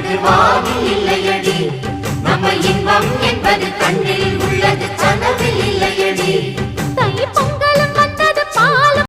என்பது வானில் இல்லையடி. நம்ம இன்பம் என்பது கண்ணில்